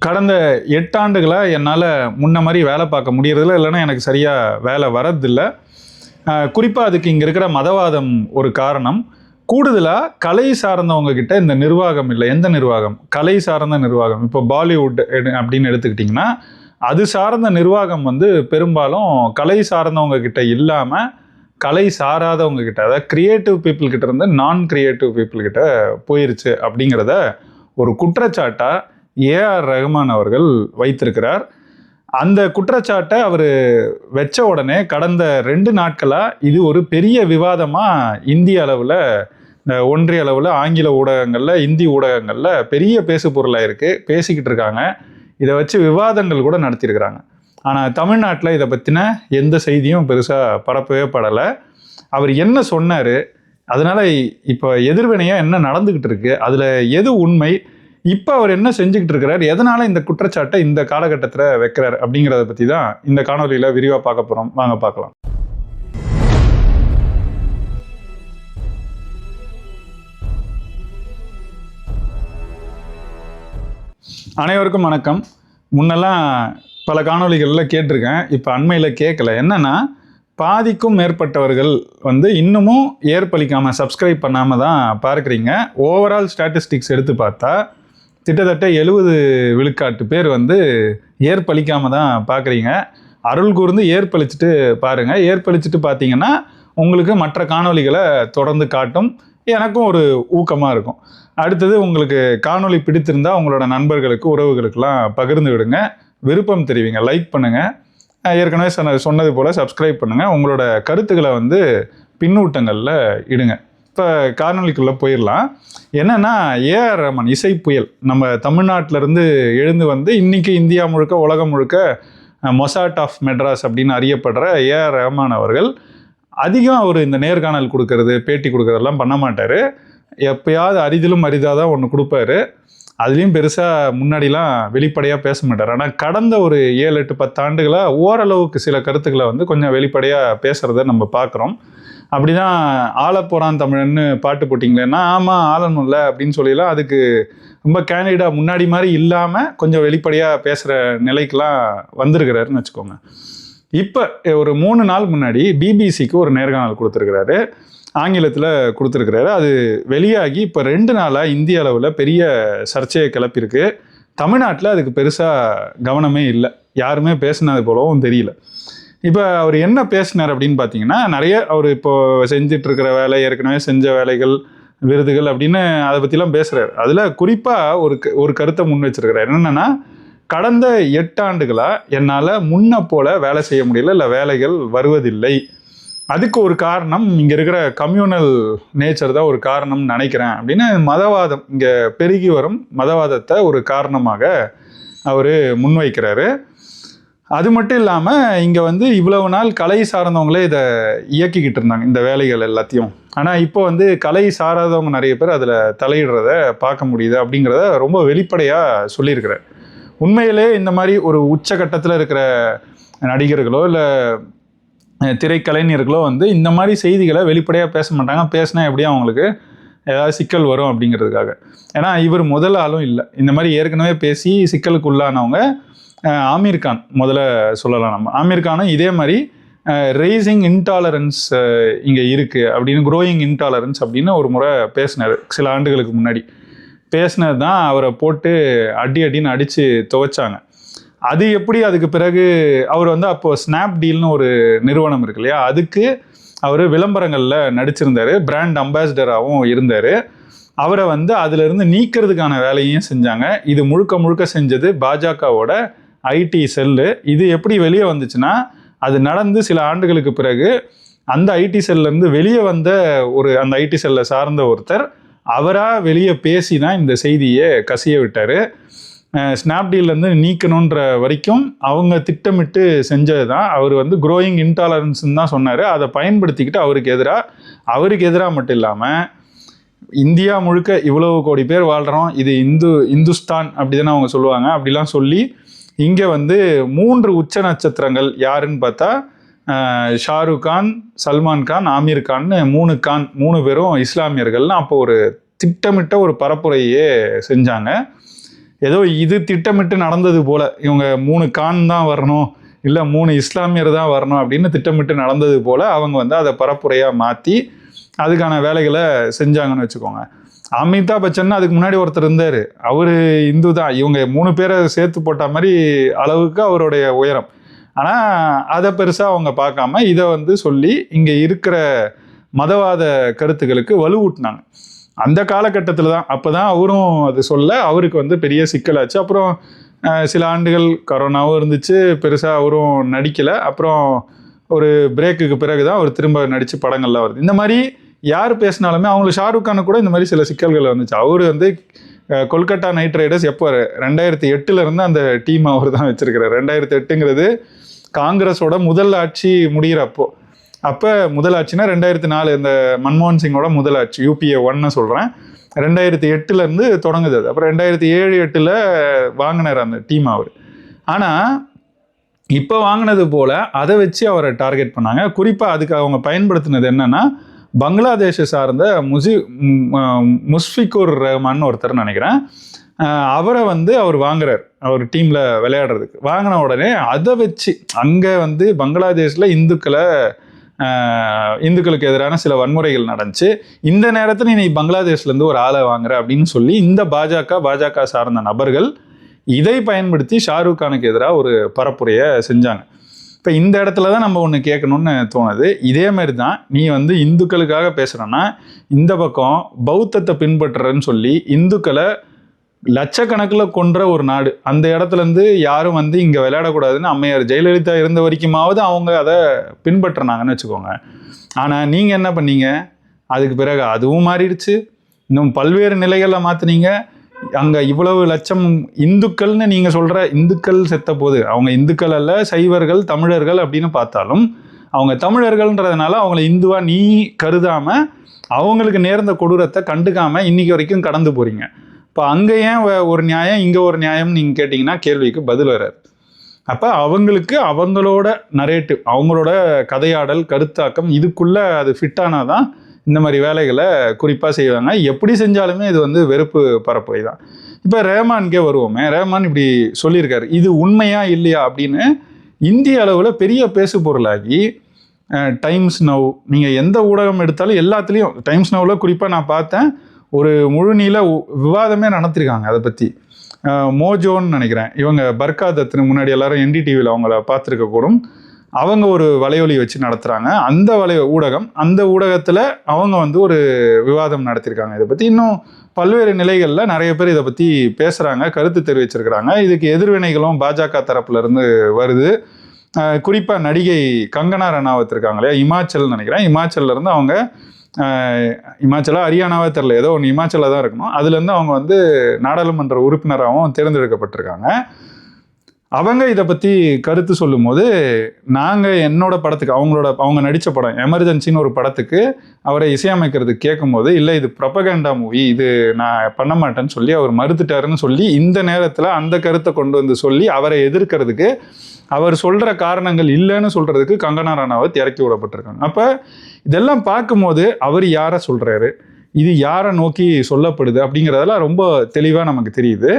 கடந்த எட்டாண்டுகளாக என்னால் முன்ன மாதிரி வேலை பார்க்க முடியறதில்ல இல்லைன்னா எனக்கு சரியாக வேலை வரதில்லை. குறிப்பாக அதுக்கு இங்கே இருக்கிற மதவாதம் ஒரு காரணம். கூடுதலாக கலை சார்ந்தவங்க கிட்ட இந்த நிர்வாகம் இல்லை. எந்த நிர்வாகம்? கலை சார்ந்த நிர்வாகம். இப்போ பாலிவுட் எடு- அப்படின்னு எடுத்துக்கிட்டிங்கன்னா அது சார்ந்த நிர்வாகம் வந்து பெரும்பாலும் கலை சார்ந்தவங்க கிட்ட இல்லாமல் கலை சாராதவங்க கிட்ட அதாவது கிரியேட்டிவ் பீப்புள்கிட்ட இருந்து நான் கிரியேட்டிவ் பீப்புள் கிட்ட போயிருச்சு அப்படிங்கிறத ஒரு குற்றச்சாட்டாக ஏஆர் ரஹ்மான் அவர்கள் வைத்திருக்கிறார். அந்த குற்றச்சாட்டை அவர் வச்ச உடனே கடந்த ரெண்டு நாட்களாக இது ஒரு பெரிய விவாதமாக இந்திய அளவில் இந்த ஒன்றிய அளவில் ஆங்கில ஊடகங்களில் இந்தி ஊடகங்களில் பெரிய பேசு பொருளாக இருக்குது பேசிக்கிட்டு இருக்காங்க. இதை வச்சு விவாதங்கள் கூட நடத்தியிருக்கிறாங்க. ஆனால் தமிழ்நாட்டில் இதை பற்றின எந்த செய்தியும் பெருசாக பரப்பவே படலை. அவர் என்ன சொன்னார் அதனால் இப்போ எதிர்வினையாக என்ன நடந்துக்கிட்டு இருக்குது அதில் எது உண்மை இப்போ அவர் என்ன செஞ்சுக்கிட்டு இருக்கிறார்? எதனால் இந்த குற்றச்சாட்டை இந்த காலகட்டத்தில் வைக்கிறார் அப்படிங்கிறத பற்றி தான் இந்த காணொலியில் விரிவாக பார்க்க போகிறோம் வாங்க பார்க்கலாம். அனைவருக்கும் வணக்கம். முன்னெல்லாம் பல காணொளிகளில் கேட்டிருக்கேன். இப்போ அண்மையில் கேட்கல என்னன்னா பாதிக்கும் மேற்பட்டவர்கள் வந்து இன்னமும் ஏற்பளிக்காமல் சப்ஸ்கிரைப் பண்ணாமல் தான் பார்க்குறீங்க. ஓவரால் ஸ்டாட்டிஸ்டிக்ஸ் எடுத்து பார்த்தா கிட்டத்தட்ட எழுபது விழுக்காட்டு பேர் வந்து ஏற்பளிக்காமல் தான் பார்க்குறீங்க அருள் கூர்ந்து ஏற்பளிச்சுட்டு பாருங்கள் ஏற்பளிச்சுட்டு பார்த்தீங்கன்னா உங்களுக்கு மற்ற காணொளிகளை தொடர்ந்து காட்டும். எனக்கும் ஒரு ஊக்கமாக இருக்கும். அடுத்தது உங்களுக்கு காணொளி பிடித்திருந்தா உங்களோட நண்பர்களுக்கு உறவுகளுக்கெல்லாம் பகிர்ந்து விடுங்க. விருப்பம் தெரிவிங்க. லைக் பண்ணுங்கள் ஏற்கனவே சொன்ன சொன்னது போல் சப்ஸ்கிரைப் பண்ணுங்கள் உங்களோட கருத்துக்களை வந்து பின்னூட்டங்களில் இடுங்க. இப்போ காணொளிக்குள்ளே போயிடலாம். என்னென்னா ஏஆர் ரமன் இசை புயல். நம்ம தமிழ்நாட்டிலேருந்து எழுந்து வந்து இன்றைக்கி இந்தியா முழுக்க உலகம் முழுக்க மொசாட் ஆஃப் மெட்ராஸ் அப்படின்னு அறியப்படுற ஏஆர் ரஹ்மான் அவர்கள் அதிகம் அவர் இந்த நேர்காணல் கொடுக்கறது பேட்டி கொடுக்கறதெல்லாம் பண்ண மாட்டார். எப்பயாவது அரிதிலும் அரிதாக தான் ஒன்று கொடுப்பாரு. அதுலேயும் பெருசாக முன்னாடிலாம் வெளிப்படையாக பேச மாட்டார். ஆனால் கடந்த ஒரு ஏழு எட்டு பத்து ஆண்டுகளாக ஓரளவுக்கு சில கருத்துக்களை வந்து கொஞ்சம் வெளிப்படையாக பேசுகிறத நம்ம பார்க்குறோம் அப்படிதான் ஆள ஆளப்போறான் தமிழன்னு பாட்டு போட்டிங்களேன்னா ஆமாம் ஆளணும்ல அப்படின்னு சொல்லிலாம் அதுக்கு ரொம்ப கேண்டிடாக முன்னாடி மாதிரி இல்லாமல் கொஞ்சம் வெளிப்படையாக பேசுகிற நிலைக்கெல்லாம் வந்திருக்கிறாருன்னு வச்சுக்கோங்க. இப்போ ஒரு மூணு நாள் முன்னாடி பிபிசிக்கு ஒரு நேர்காணல் கொடுத்துருக்கிறாரு. ஆங்கிலத்தில் கொடுத்துருக்கிறாரு. அது வெளியாகி இப்போ ரெண்டு நாளாக இந்திய அளவில் பெரிய சர்ச்சையை கிளப்பியிருக்கு. தமிழ்நாட்டில் அதுக்கு பெருசாக கவனமே இல்லை. யாருமே பேசினது போலவும் தெரியல. இப்போ அவர் என்ன பேசினார் அப்படின்னு பார்த்தீங்கன்னா நிறைய அவர் இப்போ செஞ்சுட்டு இருக்கிற வேலை ஏற்கனவே செஞ்ச வேலைகள் விருதுகள் அப்படின்னு அதை பற்றிலாம் பேசுகிறார் அதில் குறிப்பாக ஒரு க- ஒரு கருத்தை முன் வச்சிருக்கிறார். என்னென்னா கடந்த எட்டு ஆண்டுகளாக என்னால் முன்ன போல் வேலை செய்ய முடியல இல்லை வேலைகள் வருவதில்லை. அதுக்கு ஒரு காரணம் இங்கே இருக்கிற கம்யூனல் நேச்சர் தான் ஒரு காரணம்னு நினைக்கிறேன் அப்படின்னு மதவாதம் இங்கே பெருகி வரும் மதவாதத்தை ஒரு காரணமாக அவர் முன்வைக்கிறாரு. அது மட்டும் இல்லாமல் இங்கே வந்து இவ்வளவு நாள் கலை சார்ந்தவங்களே இதை இயக்கிக்கிட்டு இருந்தாங்க இந்த வேலைகள் எல்லாத்தையும். ஆனால் இப்போ வந்து கலை சாராதவங்க நிறைய பேர் அதில் தலையிடுறத பார்க்க முடியுது அப்படிங்கிறத ரொம்ப வெளிப்படையாக சொல்லியிருக்கிறார். உண்மையிலே இந்த மாதிரி ஒரு உச்சகட்டத்தில் இருக்கிற நடிகர்களோ இல்லை திரைக்கலைஞர்களோ வந்து இந்த மாதிரி செய்திகளை வெளிப்படையாக பேச மாட்டாங்க. பேசினா எப்படியும் அவங்களுக்கு ஏதாவது சிக்கல் வரும் அப்படிங்கிறதுக்காக. ஏன்னா இவர் முதல் ஆளும் இல்லை. இந்த மாதிரி ஏற்கனவே பேசி சிக்கலுக்கு உள்ளானவங்க ஆமீர் கான் முதல்ல சொல்லலாம் நம்ம. ஆமீர் கானும் இதே மாதிரி ரேசிங் இன்டாலரன்ஸ் இங்கே இருக்குது அப்படின்னு க்ரோயிங் இன்டாலரன்ஸ் அப்படின்னு ஒரு முறை பேசினார் சில ஆண்டுகளுக்கு முன்னாடி. பேசினது தான் அவரை போட்டு அடி அடின்னு அடித்து துவைச்சாங்க. அது எப்படி அதுக்கு பிறகு அவர் வந்து அப்போது ஸ்னாப்டீல்னு ஒரு நிறுவனம் இருக்கு இல்லையா? அதுக்கு அவர் விளம்பரங்களில் நடிச்சிருந்தார். பிராண்ட் அம்பாசிடராகவும் இருந்தார். அவரை வந்து அதிலிருந்து நீக்கிறதுக்கான வேலையும் செஞ்சாங்க. இது முழுக்க முழுக்க செஞ்சது பாஜகவோட ஐடி செல்லு இது எப்படி வெளியே வந்துச்சுன்னா அது நடந்து சில ஆண்டுகளுக்கு பிறகு அந்த ஐடி செல்லேருந்து வெளியே வந்த ஒரு அந்த ஐடி செல்லை சார்ந்த ஒருத்தர் அவராக வெளியே பேசி தான் இந்த செய்தியை கசிய விட்டார். ஸ்னாப்டீல்லேருந்து நீக்கணுன்ற வரைக்கும் அவங்க திட்டமிட்டு செஞ்சது தான் அவர் வந்து க்ரோயிங் இன்டாலரன்ஸ்ன்னு தான் சொன்னார். அதை பயன்படுத்திக்கிட்டு அவருக்கு எதிராக அவருக்கு எதிராக மட்டும் இல்லாமல் இந்தியா முழுக்க இவ்வளவு கோடி பேர் வாழ்கிறோம் இது இந்து இந்துஸ்தான் அப்படி தானே அவங்க சொல்லுவாங்க. அப்படிலாம் சொல்லி இங்கே வந்து மூன்று உச்ச நட்சத்திரங்கள் யாருன்னு பார்த்தா ஷாருக் கான் சல்மான் கான் ஆமீர் கான்னு மூணு கான் மூணு பேரும் இஸ்லாமியர்கள்னு அப்போ ஒரு திட்டமிட்ட ஒரு பரப்புரையே செஞ்சாங்க. ஏதோ இது திட்டமிட்டு நடந்தது போல இவங்க மூணு கான் தான் வரணும் இல்லை மூணு இஸ்லாமியர் தான் வரணும் அப்படின்னு திட்டமிட்டு நடந்தது போல் அவங்க வந்து அதை பரப்புரையாக மாற்றி அதுக்கான வேலைகளை செஞ்சாங்கன்னு வச்சுக்கோங்க. அமிதாப் பச்சன் அதுக்கு முன்னாடி ஒருத்தர் இருந்தார். அவர் இந்து தான். இவங்க மூணு பேரை சேர்த்து போட்ட மாதிரி அளவுக்கு அவருடைய உயரம். ஆனால் அதை பெருசாக அவங்க பார்க்காம இதை வந்து சொல்லி இங்கே இருக்கிற மதவாத கருத்துக்களுக்கு வலுவூட்டினாங்க. அந்த காலகட்டத்தில் தான் அப்போ தான் அவரும் அது சொல்ல அவருக்கு வந்து பெரிய சிக்கலாச்சு அப்புறம் சில ஆண்டுகள் கரோனாவும் இருந்துச்சு. பெருசாக அவரும் நடிக்கலை. அப்புறம் ஒரு பிரேக்குக்கு பிறகு தான் அவர் திரும்ப நடித்து படங்கள்லாம் வருது. இந்த மாதிரி யார் பேசினாலுமே அவங்களுக்கு ஷாருக் கானு கூட இந்த மாதிரி சில சிக்கல்கள் வந்துச்சு. அவர் வந்து கொல்கட்டா கொல்கத்தா நைட் ரைடர்ஸ் எப்போ ரெண்டாயிரத்தி எட்டுலேருந்து அந்த டீம் அவர் தான் வச்சுருக்கிறார். ரெண்டாயிரத்தி எட்டுங்கிறது காங்கிரஸோட முதல் ஆட்சி முடிகிறப்போ அப்போ முதல் ஆட்சினா ரெண்டாயிரத்தி நாலு இந்த மன்மோகன் சிங்கோட முதல் ஆட்சி யூபிஏ ஒன்னு சொல்கிறேன் ரெண்டாயிரத்தி எட்டுலேருந்து தொடங்குது அது. அப்புறம் ரெண்டாயிரத்தி ஏழு எட்டில் வாங்கினார் அந்த டீம் அவர். ஆனால் இப்போ வாங்கினது போல் அதை வச்சு அவரை டார்கெட் பண்ணாங்க. குறிப்பாக அதுக்கு அவங்க பயன்படுத்தினது என்னென்னா பங்களாதேஷை சார்ந்த முசி முஸ்ஃபிகுர் ரஹ்மான் ஒருத்தர் நினைக்கிறேன். அவரை வந்து அவர் வாங்குறார். அவர் டீமில் விளையாடுறதுக்கு. வாங்கின உடனே அதை வச்சு அங்கே வந்து பங்களாதேஷில் இந்துக்களை இந்துக்களுக்கு எதிரான சில வன்முறைகள் நடந்துச்சு. இந்த நேரத்தில் நீ பங்களாதேஷ்லேருந்து ஒரு ஆளை வாங்குற அப்படின்னு சொல்லி இந்த பாஜக பாஜக சார்ந்த நபர்கள் இதை பயன்படுத்தி ஷாருக் கானுக்கு எதிராக ஒரு பரப்புரையை செஞ்சாங்க. இப்போ இந்த இடத்துல தான் நம்ம ஒன்று கேட்கணும்னு தோணுது. இதே மாதிரி தான் நீ வந்து இந்துக்களுக்காக பேசுகிறேன்னா இந்த பக்கம் பௌத்தத்தை பின்பற்றுறன்னு சொல்லி இந்துக்களை லட்சக்கணக்கில் கொன்ற ஒரு நாடு. அந்த இடத்துலேருந்து யாரும் வந்து இங்கே விளையாடக்கூடாதுன்னு அம்மையார் ஜெயலலிதா இருந்த வரைக்குமாவது அவங்க அதை பின்பற்றினாங்கன்னு வச்சுக்கோங்க. ஆனால் நீங்கள் என்ன பண்ணீங்க? அதுக்கு பிறகு அதுவும் மாறிடுச்சு. இன்னும் பல்வேறு நிலைகளில் மாற்றினீங்க அங்கே இவ்வளவு லட்சம் இந்துக்கள்னு நீங்கள் சொல்கிற இந்துக்கள் செத்த போது அவங்க இந்துக்கள் அல்ல சைவர்கள் தமிழர்கள் அப்படின்னு பார்த்தாலும் அவங்க தமிழர்கள்ன்றதுனால அவங்கள இந்துவா நீ கருதாமல் அவங்களுக்கு நேர்ந்த கொடூரத்தை கண்டுக்காமல் இன்றைக்கி வரைக்கும் கடந்து போகிறீங்க இப்போ அங்கே ஏன் வ- ஒரு நியாயம் இங்கே ஒரு நியாயம் நீங்கள் கேட்டிங்கன்னா கேள்விக்கு பதில் வராது. அப்போ அவங்களுக்கு அவங்களோட நரேட்டிவ் அவங்களோட கதையாடல் கருத்தாக்கம் இதுக்குள்ளே அது ஃபிட்டானால் தான் இந்த மாதிரி வேலைகளை குறிப்பாக செய்வாங்க. எப்படி செஞ்சாலுமே இது வந்து வெறுப்பு பரப்புரை தான் இப்போ ரேமான்கே வருவோமே. ரேமான் இப்படி சொல்லியிருக்காரு. இது உண்மையா இல்லையா அப்படின்னு இந்திய அளவில் பெரிய பேசு பொருளாகி டைம்ஸ் நவ் நீங்கள் எந்த ஊடகம் எடுத்தாலும் எல்லாத்துலேயும் டைம்ஸ் நவ்வில் குறிப்பாக நான் பார்த்தேன் ஒரு முழுநீள உ- விவாதமே நடத்திருக்காங்க அதை பற்றி மோஜோன்னு நினைக்கிறேன். இவங்க பர்கா தத்துன்னு முன்னாடி எல்லாரும் என்டிடிவியில் அவங்கள பார்த்துருக்க கூடும் அவங்க ஒரு வலையொலி வச்சு நடத்துகிறாங்க அந்த வலை ஊடகம் அந்த ஊடகத்தில் அவங்க வந்து ஒரு விவாதம் நடத்தியிருக்காங்க இதை பற்றி இன்னும் பல்வேறு நிலைகளில் நிறைய பேர் இதை பற்றி பேசுகிறாங்க கருத்து தெரிவிச்சிருக்கிறாங்க. இதுக்கு எதிர்வினைகளும் பாஜக தரப்புலேருந்து வருது. குறிப்பாக நடிகை கங்கனா ரணாவத் இருக்காங்க இல்லையா? இமாச்சல் நினைக்கிறேன். இமாச்சல்லேருந்து அவங்க இமாச்சலா ஹரியானாவா தெரில ஏதோ ஒன்று இமாச்சலாக தான் இருக்கணும். அதுலேருந்து அவங்க வந்து நாடாளுமன்ற உறுப்பினராகவும் தேர்ந்தெடுக்கப்பட்டிருக்காங்க. அவங்க இதை பற்றி கருத்து சொல்லும்போது நாங்கள் என்னோட படத்துக்கு அவங்களோட அவங்க நடித்த படம் எமர்ஜென்சின்னு ஒரு படத்துக்கு அவரை இசையமைக்கிறதுக்கு கேட்கும்போது இல்லை இது ப்ரொபகண்டா மூவி இது நான் பண்ண மாட்டேன்னு சொல்லி அவர் மறுத்துட்டாருன்னு சொல்லி இந்த நேரத்தில் அந்த கருத்தை கொண்டு வந்து சொல்லி அவரை எதிர்க்கிறதுக்கு அவர் சொல்கிற காரணங்கள் இல்லைன்னு சொல்கிறதுக்கு கங்கனா ரணாவத் இறக்கி விடப்பட்டிருக்காங்க. அப்போ இதெல்லாம் பார்க்கும்போது அவர் யாரை சொல்கிறாரு இது யாரை நோக்கி சொல்லப்படுது? அப்படிங்கிறதெல்லாம் ரொம்ப தெளிவாக நமக்கு தெரியுது.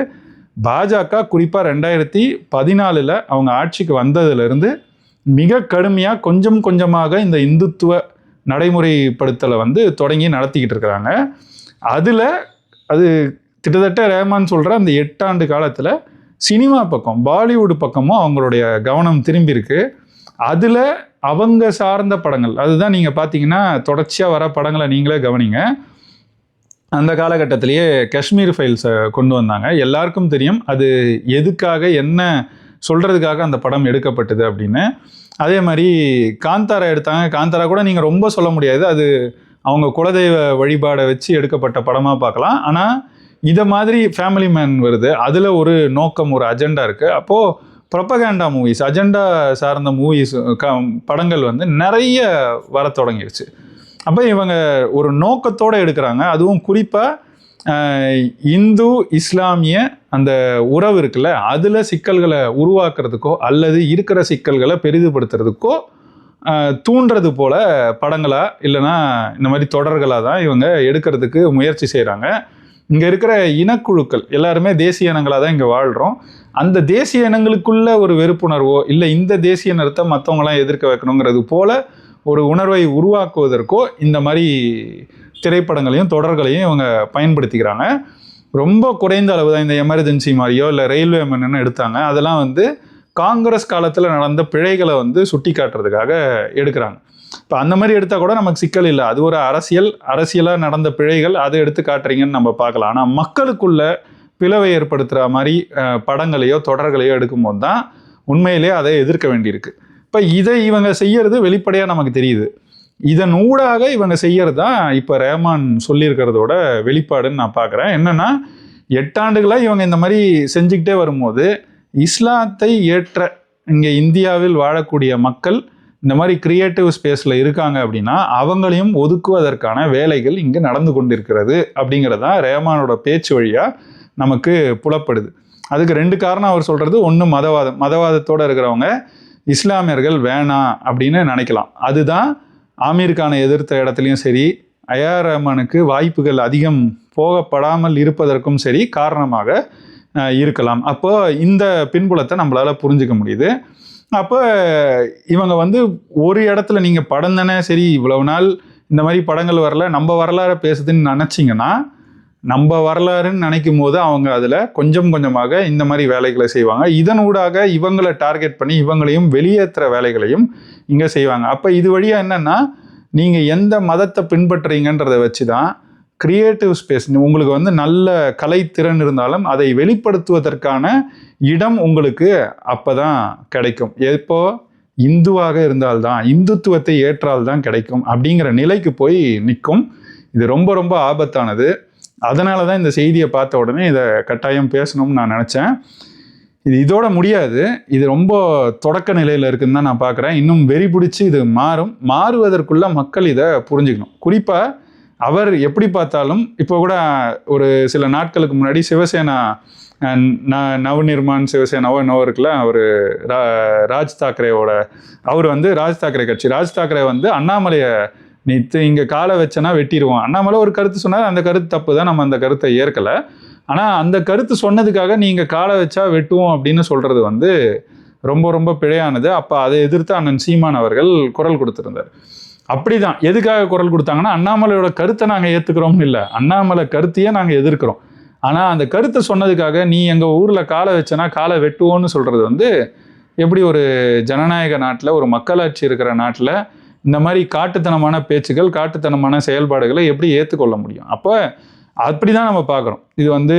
பாஜக குறிப்பாக ரெண்டாயிரத்தி பதினாலில் அவங்க ஆட்சிக்கு வந்ததுலேருந்து மிக கடுமையாக கொஞ்சம் கொஞ்சமாக இந்த இந்துத்துவ நடைமுறைப்படுத்தலை வந்து தொடங்கி நடத்திக்கிட்டு இருக்கிறாங்க. அதில் அது கிட்டத்தட்ட ரேமான் சொல்கிற அந்த எட்டாண்டு காலத்தில் சினிமா பக்கம் பாலிவுட் பக்கமும் அவங்களுடைய கவனம் திரும்பியிருக்கு அதில் அவங்க சார்ந்த படங்கள் அதுதான் நீங்கள் பார்த்தீங்கன்னா தொடர்ச்சியாக வர படங்களை நீங்களே கவனிங்க. அந்த காலகட்டத்திலேயே காஷ்மீர் ஃபைல்ஸை கொண்டு வந்தாங்க. எல்லாருக்கும் தெரியும் அது எதுக்காக என்ன சொல்கிறதுக்காக அந்த படம் எடுக்கப்பட்டது அப்படின்னு. அதே மாதிரி காந்தாரா எடுத்தாங்க. காந்தாரா கூட நீங்கள் ரொம்ப சொல்ல முடியாது. அது அவங்க குலதெய்வ வழிபாடை வச்சு எடுக்கப்பட்ட படமாக பார்க்கலாம். ஆனால் இதை மாதிரி ஃபேமிலி மேன் வருது. அதில் ஒரு நோக்கம் ஒரு அஜெண்டா இருக்குது அப்போது ப்ரொப்பகேண்டா மூவிஸ் அஜெண்டா சார்ந்த மூவிஸ் க படங்கள் வந்து நிறைய வர தொடங்கிருச்சு. அப்போ இவங்க ஒரு நோக்கத்தோடு எடுக்கிறாங்க. அதுவும் குறிப்பாக இந்து இஸ்லாமிய அந்த உறவு இருக்குல்ல அதில் சிக்கல்களை உருவாக்குறதுக்கோ அல்லது இருக்கிற சிக்கல்களை பெரிதுபடுத்துறதுக்கோ தூண்டுறது போல படங்களா இல்லைன்னா இந்த மாதிரி தொடர்களாக தான் இவங்க எடுக்கிறதுக்கு முயற்சி செய்கிறாங்க இங்கே இருக்கிற இனக்குழுக்கள் எல்லாருமே தேசிய இனங்களாக தான் இங்கே வாழ்கிறோம் அந்த தேசிய இனங்களுக்குள்ள ஒரு வெறுப்புணர்வோ இல்லை இந்த தேசிய இனத்தை மற்றவங்களாம் எதிர்க்க வைக்கணுங்கிறது போல ஒரு உணர்வை உருவாக்குவதற்கோ இந்த மாதிரி திரைப்படங்களையும் தொடர்களையும் இவங்க பயன்படுத்திக்கிறாங்க. ரொம்ப குறைந்த அளவு தான் இந்த எமர்ஜென்சி மாதிரியோ இல்லை ரயில்வே மென்னு எடுத்தாங்க. அதெல்லாம் வந்து காங்கிரஸ் காலத்தில் நடந்த பிழைகளை வந்து சுட்டி காட்டுறதுக்காக எடுக்கிறாங்க. இப்போ அந்த மாதிரி எடுத்தால் கூட நமக்கு சிக்கல் இல்லை. அது ஒரு அரசியல் அரசியலாக நடந்த பிழைகள் அதை எடுத்து காட்டுறீங்கன்னு நம்ம பார்க்கலாம். ஆனால் மக்களுக்குள்ள பிளவை ஏற்படுத்துகிற மாதிரி படங்களையோ தொடர்களையோ எடுக்கும்போது தான் உண்மையிலேயே அதை எதிர்க்க வேண்டியிருக்கு. இப்போ இதை இவங்க செய்யறது வெளிப்படையாக நமக்கு தெரியுது. இதன் ஊடாக இவங்க செய்யறது தான் இப்போ ரேமான் சொல்லியிருக்கிறதோட வெளிப்பாடுன்னு நான் பார்க்குறேன் என்னென்னா எட்டாண்டுகளாக இவங்க இந்த மாதிரி செஞ்சுக்கிட்டே வரும்போது இஸ்லாத்தை ஏற்ற இங்கே இந்தியாவில் வாழக்கூடிய மக்கள் இந்த மாதிரி கிரியேட்டிவ் ஸ்பேஸில் இருக்காங்க அப்படின்னா அவங்களையும் ஒதுக்குவதற்கான வேலைகள் இங்கே நடந்து கொண்டிருக்கிறது அப்படிங்கிறதான் ரேமானோட பேச்சு வழியாக நமக்கு புலப்படுது. அதுக்கு ரெண்டு காரணம் அவர் சொல்கிறது ஒன்று மதவாதம். மதவாதத்தோடு இருக்கிறவங்க இஸ்லாமியர்கள் வேணாம் அப்படின்னு நினைக்கலாம். அதுதான் ஆமீர் கானை எதிர்த்த இடத்துலையும் சரி ஐஆர் ரஹ்மானுக்கு வாய்ப்புகள் அதிகம் போகப்படாமல் இருப்பதற்கும் சரி காரணமாக இருக்கலாம். அப்போ இந்த பின்புலத்தை நம்மளால் புரிஞ்சிக்க முடியுது. அப்போ இவங்க வந்து ஒரு இடத்துல நீங்கள் படம் தானே சரி இவ்வளவு நாள் இந்த மாதிரி படங்கள் வரல நம்ம வரலாறு பேசுதுன்னு நினச்சிங்கன்னா நம்ம வரலாறுன்னு நினைக்கும் போது அவங்க அதில் கொஞ்சம் கொஞ்சமாக இந்த மாதிரி வேலைகளை செய்வாங்க. இதனூடாக இவங்களை டார்கெட் பண்ணி இவங்களையும் வெளியேற்றுற வேலைகளையும் இங்கே செய்வாங்க. அப்போ இது வழியாக என்னென்னா நீங்கள் எந்த மதத்தை பின்பற்றுறீங்கன்றதை வச்சு தான் கிரியேட்டிவ் ஸ்பேஸ் உங்களுக்கு வந்து நல்ல கலைத்திறன் இருந்தாலும் அதை வெளிப்படுத்துவதற்கான இடம் உங்களுக்கு அப்போ தான் கிடைக்கும். எப்போ? இந்துவாக இருந்தால்தான் இந்துத்துவத்தை ஏற்றால்தான் கிடைக்கும் அப்படிங்கிற நிலைக்கு போய் நிற்கும் இது ரொம்ப ரொம்ப ஆபத்தானது. அதனால தான் இந்த செய்தியை பார்த்த உடனே இதை கட்டாயம் பேசணும்னு நான் நினச்சேன். இது இதோட முடியாது. இது ரொம்ப தொடக்க நிலையில் இருக்குதுன்னு தான் நான் பார்க்குறேன். இன்னும் வெறி பிடிச்சி இது மாறும். மாறுவதற்குள்ள மக்கள் இதை புரிஞ்சுக்கணும். குறிப்பாக அவர் எப்படி பார்த்தாலும் இப்போ கூட ஒரு சில நாட்களுக்கு முன்னாடி சிவசேனா ந- நவநிர்மான் சிவசேனாவோ என்னவோ இருக்குல்ல அவர் ராஜ் தாக்கரேவோட அவர் வந்து ராஜ் தாக்கரே கட்சி. ராஜ் தாக்கரே வந்து அண்ணாமலையை நீ இங்கே காலை வச்சனா வெட்டிடுவோம் அண்ணாமலை ஒரு கருத்து சொன்னார் அந்த கருத்து தப்பு தான் நம்ம அந்த கருத்தை ஏற்கலை. ஆனால் அந்த கருத்து சொன்னதுக்காக நீங்கள் காலை வச்சா வெட்டுவோம் அப்படின்னு சொல்கிறது வந்து ரொம்ப ரொம்ப பிழையானது. அப்போ அதை எதிர்த்து அண்ணன் சீமான் அவர்கள் குரல் கொடுத்திருந்தார். அப்படிதான். எதுக்காக குரல் கொடுத்தாங்கன்னா அண்ணாமலையோட கருத்தை நாங்கள் ஏற்றுக்கிறோம்னு இல்லை. அண்ணாமலை கருத்தையே நாங்கள் எதிர்க்கிறோம். ஆனால் அந்த கருத்தை சொன்னதுக்காக நீ எங்கள் ஊரில் காலை வச்சனா காலை வெட்டுவோன்னு சொல்கிறது வந்து எப்படி ஒரு ஜனநாயக நாட்டில் ஒரு மக்களாட்சி இருக்கிற நாட்டில் இந்த மாதிரி காட்டுத்தனமான பேச்சுகள் காட்டுத்தனமான செயல்பாடுகளை எப்படி ஏற்றுக்கொள்ள முடியும்? அப்போ அப்படி தான் நம்ம பார்க்குறோம். இது வந்து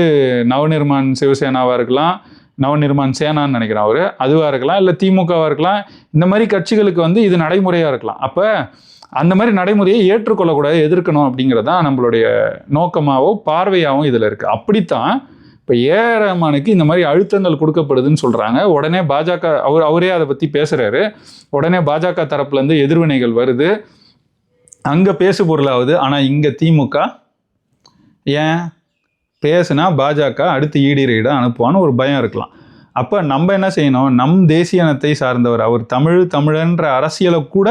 நவநிர்மான் சிவசேனாவாக இருக்கலாம் நவநிர்மான் சேனான்னு நினைக்கிறேன் அவர். அதுவாக இருக்கலாம் இல்லை திமுகவாக இருக்கலாம். இந்த மாதிரி கட்சிகளுக்கு வந்து இது நடைமுறையாக இருக்கலாம். அப்போ அந்த மாதிரி நடைமுறையை ஏற்றுக்கொள்ளக்கூடாது எதிர்க்கணும் அப்படிங்கிறது தான் நம்மளுடைய நோக்கமாகவும் பார்வையாகவும் இதில் இருக்குது அப்படித்தான் இப்போ ஏ ரஹ்மானுக்கு இந்த மாதிரி அழுத்தங்கள் கொடுக்கப்படுதுன்னு சொல்கிறாங்க உடனே பாஜக அவர் அவரே அதை பற்றி பேசுகிறாரு உடனே பாஜக தரப்புலேருந்து எதிர்வினைகள் வருது. அங்கே பேசு பொருளாகுது ஆனால் இங்கே திமுக ஏன் பேசுனா பாஜக அடுத்து ஈடிரையிட அனுப்புவான்னு ஒரு பயம் இருக்கலாம். அப்போ நம்ம என்ன செய்யணும்? நம் தேசியனத்தை சார்ந்தவர் அவர் தமிழ் தமிழன்ற அரசியலை கூட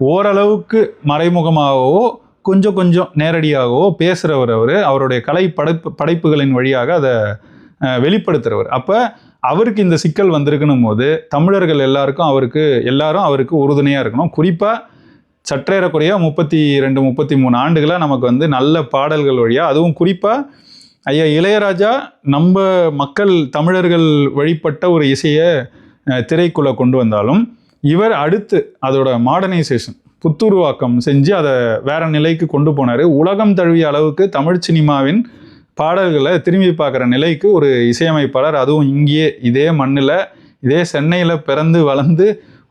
ஓரளவுக்கு மறைமுகமாகவோ கொஞ்சம் கொஞ்சம் நேரடியாகவோ பேசுகிறவர் அவர் அவருடைய கலை படைப்பு படைப்புகளின் வழியாக அதை வெளிப்படுத்துகிறவர் அப்போ அவருக்கு இந்த சிக்கல் வந்திருக்கணும் போது தமிழர்கள் எல்லாருக்கும் அவருக்கு எல்லாரும் அவருக்கு உறுதுணையாக இருக்கணும். குறிப்பாக சற்றேறக்குறைய முப்பத்தி ரெண்டு முப்பத்தி மூணு ஆண்டுகளாக நமக்கு வந்து நல்ல பாடல்கள் வழியாக அதுவும் குறிப்பாக ஐயா இளையராஜா நம்ம மக்கள் தமிழர்கள் வழிபட்ட ஒரு இசையை திரைக்குள்ளே கொண்டு வந்தாலும் இவர் அடுத்து அதோட மாடர்னைசேஷன் புத்துருவாக்கம் செஞ்சு அதை வேற நிலைக்கு கொண்டு போனார். உலகம் தழுவிய அளவுக்கு தமிழ் சினிமாவின் பாடல்களை திரும்பி பார்க்குற நிலைக்கு ஒரு இசையமைப்பாளர். அதுவும் இங்கேயே இதே மண்ணில் இதே சென்னையில் பிறந்து வளர்ந்து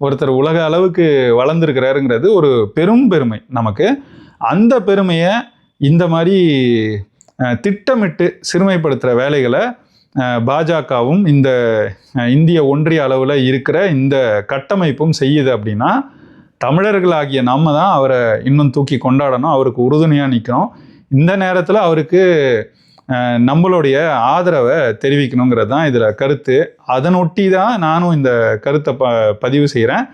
ஒருத்தர் உலக அளவுக்கு வளர்ந்துருக்கிறாருங்கிறது ஒரு பெரும் பெருமை நமக்கு. அந்த பெருமையை இந்த மாதிரி திட்டமிட்டு சிறுமைப்படுத்துகிற வேலைகளை பாஜகவும் இந்த இந்திய ஒன்றிய அளவில் இருக்கிற இந்த கட்டமைப்பும் செய்யுது அப்படின்னா தமிழர்களாகிய நம்ம தான் அவரை இன்னும் தூக்கி கொண்டாடணும். அவருக்கு உறுதுணையாக நிற்கணும் இந்த நேரத்தில் அவருக்கு நம்மளுடைய ஆதரவை தெரிவிக்கணுங்கிறது தான் இதில் கருத்து. அதனொட்டி தான் நானும் இந்த கருத்தை ப பதிவு செய்கிறேன்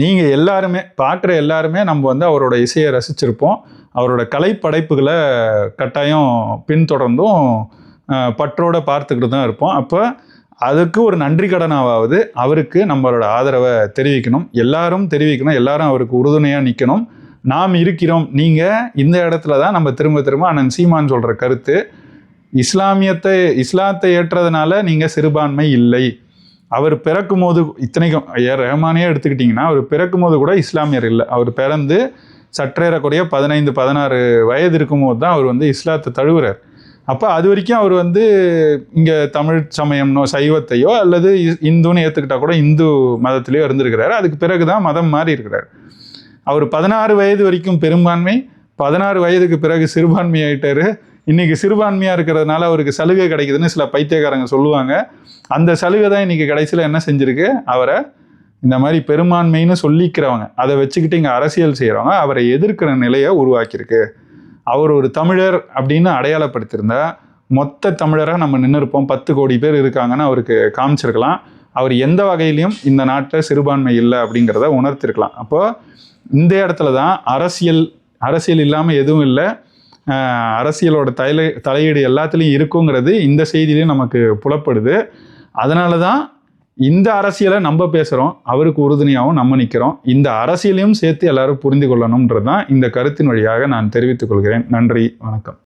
நீங்கள் எல்லாருமே பார்க்குற எல்லாருமே நம்ம வந்து அவரோட இசையை ரசிச்சிருப்போம். அவரோட கலைப்படைப்புகளை கட்டாயம் பின்தொடர்ந்தும் பற்றோடு பார்த்துக்கிட்டு தான் இருப்போம். அப்போ அதுக்கு ஒரு நன்றி கடனாவது அவருக்கு நம்மளோட ஆதரவை தெரிவிக்கணும். எல்லாரும் தெரிவிக்கணும். எல்லாரும் அவருக்கு உறுதுணையாக நிற்கணும் நாம் இருக்கிறோம். நீங்கள் இந்த இடத்துல தான் நம்ம திரும்ப திரும்ப அண்ணன் சீமான் சொல்கிற கருத்து. இஸ்லாமியத்தை இஸ்லாத்தை ஏற்றதுனால நீங்கள் சிறுபான்மை இல்லை. அவர் பிறக்கும் போது இத்தனைக்கும் ஏ ரஹ்மானே எடுத்துக்கிட்டிங்கன்னா அவர் பிறக்கும் போது கூட இஸ்லாமியர் இல்லை. அவர் பிறந்து சற்றேறக்குறைய பதினைந்து பதினாறு வயது இருக்கும்போது தான் அவர் வந்து இஸ்லாத்தை தழுவுறார். அப்போ அது வரைக்கும் அவர் வந்து இங்கே தமிழ் சமயம்னோ சைவத்தையோ அல்லது இந்துன்னு ஏற்றுக்கிட்டா கூட இந்து மதத்திலேயோ இருந்திருக்கிறாரு. அதுக்கு பிறகு தான் மதம் மாறி இருக்கிறார். அவர் பதினாறு வயது வரைக்கும் பெரும்பான்மை பதினாறு வயதுக்கு பிறகு சிறுபான்மை ஆயிட்டாரு. இன்றைக்கி சிறுபான்மையாக இருக்கிறதுனால அவருக்கு சலுகை கிடைக்குதுன்னு சில பைத்தியக்காரங்க சொல்லுவாங்க. அந்த சலுகை தான் இன்னைக்கு கடைசியில் என்ன செஞ்சுருக்கு? அவரை இந்த மாதிரி பெரும்பான்மைன்னு சொல்லிக்கிறவங்க அதை வச்சுக்கிட்டு இங்கே அரசியல் செய்கிறவங்க அவரை எதிர்க்கிற நிலையை உருவாக்கியிருக்கு. அவர் ஒரு தமிழர் அப்படின்னு அடையாளப்படுத்தியிருந்தா மொத்த தமிழராக நம்ம நின்று இருப்போம் பத்து கோடி பேர் இருக்காங்கன்னு அவருக்கு காமிச்சிருக்கலாம். அவர் எந்த வகையிலையும் இந்த நாட்டில் சிறுபான்மை இல்லை அப்படிங்கிறத உணர்த்திருக்கலாம். அப்போ இந்த இடத்துல தான் அரசியல் அரசியல் இல்லாமல் எதுவும் இல்லை. அரசியலோட தலை தலையீடு எல்லாத்துலேயும் இருக்குங்கிறது இந்த செய்தியிலையும் நமக்கு புலப்படுது. அதனால தான் இந்த அரசியலை நம்ம பேசுகிறோம் அவருக்கு உறுதுணையாகவும் நம்ம நிற்கிறோம் இந்த அரசியலையும் சேர்த்து எல்லாரும் புரிந்து கொள்ளணுன்றது தான் இந்த கருத்தின் வழியாக நான் தெரிவித்துக் கொள்கிறேன். நன்றி வணக்கம்.